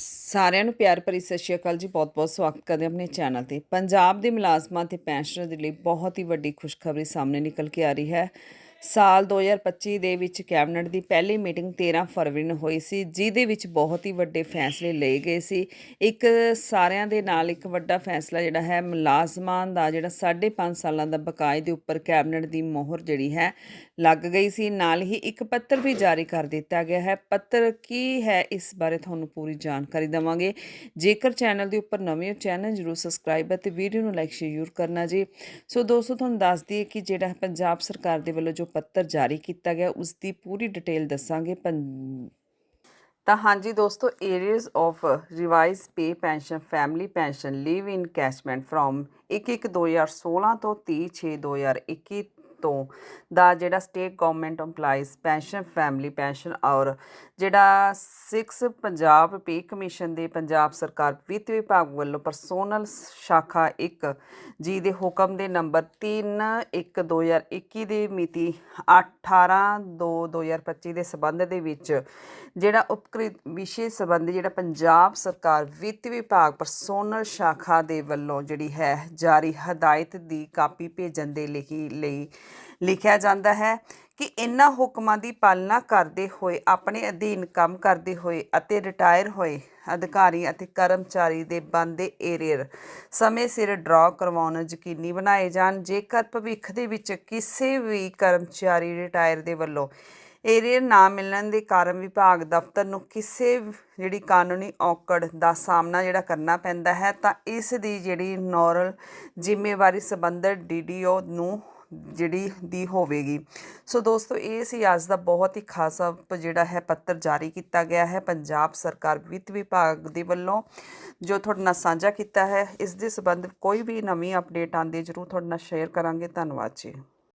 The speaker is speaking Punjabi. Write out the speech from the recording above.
ਸਾਰਿਆਂ ਨੂੰ ਪਿਆਰ ਭਰੀ ਸਤਿ ਸ਼੍ਰੀ ਅਕਾਲ ਜੀ, ਬਹੁਤ-ਬਹੁਤ ਸਵਾਗਤ ਕਰਦੇ ਆਪਣੇ ਚੈਨਲ ਤੇ। ਪੰਜਾਬ ਦੇ ਮੁਲਾਜ਼ਮਾਂ ਤੇ ਪੈਨਸ਼ਨਰ ਦੇ ਲਈ ਬਹੁਤ ਹੀ ਵੱਡੀ ਖੁਸ਼ਖਬਰੀ ਸਾਹਮਣੇ ਨਿਕਲ ਕੇ ਆ ਰਹੀ ਹੈ। ਸਾਲ 2025 ਦੇ ਵਿੱਚ ਕੈਬਨਿਟ ਦੀ ਪਹਿਲੀ ਮੀਟਿੰਗ 13 ਫਰਵਰੀ ਨੂੰ ਹੋਈ ਸੀ, ਜਿਹਦੇ ਵਿੱਚ ਬਹੁਤ ਹੀ ਵੱਡੇ ਫੈਸਲੇ ਲਏ ਗਏ ਸੀ। ਇੱਕ ਸਾਰਿਆਂ ਦੇ ਨਾਲ ਇੱਕ ਵੱਡਾ ਫੈਸਲਾ ਜਿਹੜਾ ਹੈ, ਮੁਲਾਜ਼ਮਾਂ ਦਾ ਜਿਹੜਾ 5.5 ਸਾਲਾਂ ਦਾ ਬਕਾਏ ਦੇ ਉੱਪਰ ਕੈਬਨਿਟ ਦੀ ਮੋਹਰ ਜਿਹੜੀ ਹੈ, ਲੱਗ ਗਈ ਸੀ। ਨਾਲ ਹੀ ਇੱਕ ਪੱਤਰ ਵੀ ਜਾਰੀ ਕਰ ਦਿੱਤਾ ਗਿਆ ਹੈ। ਪੱਤਰ ਕੀ ਹੈ, ਇਸ ਬਾਰੇ ਤੁਹਾਨੂੰ ਪੂਰੀ ਜਾਣਕਾਰੀ ਦੇਵਾਂਗੇ। ਜੇਕਰ ਚੈਨਲ ਦੇ ਉੱਪਰ ਨਵੇਂ ਹੋ, ਚੈਨਲ ਜਰੂਰ ਸਬਸਕ੍ਰਾਈਬ ਅਤੇ ਵੀਡੀਓ ਨੂੰ ਲਾਈਕ ਸ਼ੇਅਰ ਕਰਨਾ ਜੀ। ਸੋ ਦੋਸਤੋ, ਤੁਹਾਨੂੰ ਦੱਸ ਦਈਏ ਕਿ ਜਿਹੜਾ ਪੰਜਾਬ ਸਰਕਾਰ ਦੇ ਵੱਲੋਂ ਜੋ ਪੱਤਰ ਜਾਰੀ ਕੀਤਾ ਗਿਆ, ਉਸ ਦੀ ਪੂਰੀ ਡਿਟੇਲ ਦੱਸਾਂਗੇ ਤਾਂ ਹਾਂਜੀ ਦੋਸਤੋ arrears of revise pay pension family pension leave encashment from 1/1/2016 ਤੋਂ 30/6/2021 ਤੋਂ ਦਾ ਜਿਹੜਾ state government EMPLOYEES pension family pension ਔਰ ਜਿਹੜਾ 6 ਪੰਜਾਬ ਪੇ ਕਮਿਸ਼ਨ ਦੇ ਪੰਜਾਬ ਸਰਕਾਰ ਵਿੱਤ ਵਿਭਾਗ ਵੱਲੋਂ ਪਰਸੋਨਲ ਸ਼ਾਖਾ 1 ਜੀ ਦੇ ਹੁਕਮ ਦੇ ਨੰਬਰ 3/1/2021 ਦੀ ਮਿਤੀ 18/2/2025 ਦੇ ਸਬੰਧ ਦੇ ਵਿੱਚ ਜਿਹੜਾ ਉਪਕ੍ਰਿਤ ਵਿਸ਼ੇ ਸੰਬੰਧੀ ਜਿਹੜਾ ਪੰਜਾਬ ਸਰਕਾਰ ਵਿੱਤ ਵਿਭਾਗ ਪਰਸੋਨਲ ਸ਼ਾਖਾ ਦੇ ਵੱਲੋਂ ਜਿਹੜੀ ਹੈ, ਜਾਰੀ ਹਦਾਇਤ ਦੀ ਕਾਪੀ ਭੇਜਣ ਦੇ ਲਈ ਲਈ ਲਿਖਿਆ ਜਾਂਦਾ ਹੈ ਕਿ ਇਨ੍ਹਾਂ ਹੁਕਮਾਂ ਦੀ ਪਾਲਣਾ ਕਰਦੇ ਹੋਏ, ਆਪਣੇ ਅਧੀਨ ਕੰਮ ਕਰਦੇ ਹੋਏ ਅਤੇ ਰਿਟਾਇਰ ਹੋਏ ਅਧਿਕਾਰੀ ਅਤੇ ਕਰਮਚਾਰੀ ਦੇ ਬੰਦੇ ਏਰੀਅਰ ਸਮੇਂ ਸਿਰ ਡਰਾ ਕਰਵਾਉਣਾ ਯਕੀਨੀ ਬਣਾਏ ਜਾਣ। ਜੇਕਰ ਭਵਿੱਖ ਦੇ ਵਿੱਚ ਕਿਸੇ ਵੀ ਕਰਮਚਾਰੀ ਰਿਟਾਇਰ ਦੇ ਵੱਲੋਂ ਏਰੀਅਰ ਨਾ ਮਿਲਣ ਦੇ ਕਾਰਨ ਵਿਭਾਗ, ਦਫ਼ਤਰ ਨੂੰ ਕਿਸੇ ਵੀ ਜਿਹੜੀ ਕਾਨੂੰਨੀ ਔਕੜ ਦਾ ਸਾਹਮਣਾ ਜਿਹੜਾ ਕਰਨਾ ਪੈਂਦਾ ਹੈ, ਤਾਂ ਇਸ ਦੀ ਜਿਹੜੀ ਨੋਰਲ ਜ਼ਿੰਮੇਵਾਰੀ ਸੰਬੰਧਿਤ ਡੀਡੀਓ ਨੂੰ ਜਿਹੜੀ ਦੀ ਹੋਵੇਗੀ। ਸੋ ਦੋਸਤੋ, ਇਹ ਸੀ ਅੱਜ ਦਾ ਬਹੁਤ ਹੀ ਖਾਸ ਪ- ਜਿਹੜਾ ਹੈ ਪੱਤਰ ਜਾਰੀ ਕੀਤਾ ਗਿਆ ਹੈ ਪੰਜਾਬ ਸਰਕਾਰ ਵਿੱਤ ਵਿਭਾਗ ਦੇ ਵੱਲੋਂ, ਜੋ ਤੁਹਾਡੇ ਨਾਲ ਸਾਂਝਾ ਕੀਤਾ ਹੈ। ਇਸ ਦੇ ਸੰਬੰਧ ਕੋਈ ਵੀ ਨਵੀਂ ਅਪਡੇਟ ਆਉਂਦੀ ਜ਼ਰੂਰ ਤੁਹਾਡੇ ਨਾਲ ਸ਼ੇਅਰ ਕਰਾਂਗੇ। ਧੰਨਵਾਦ ਜੀ।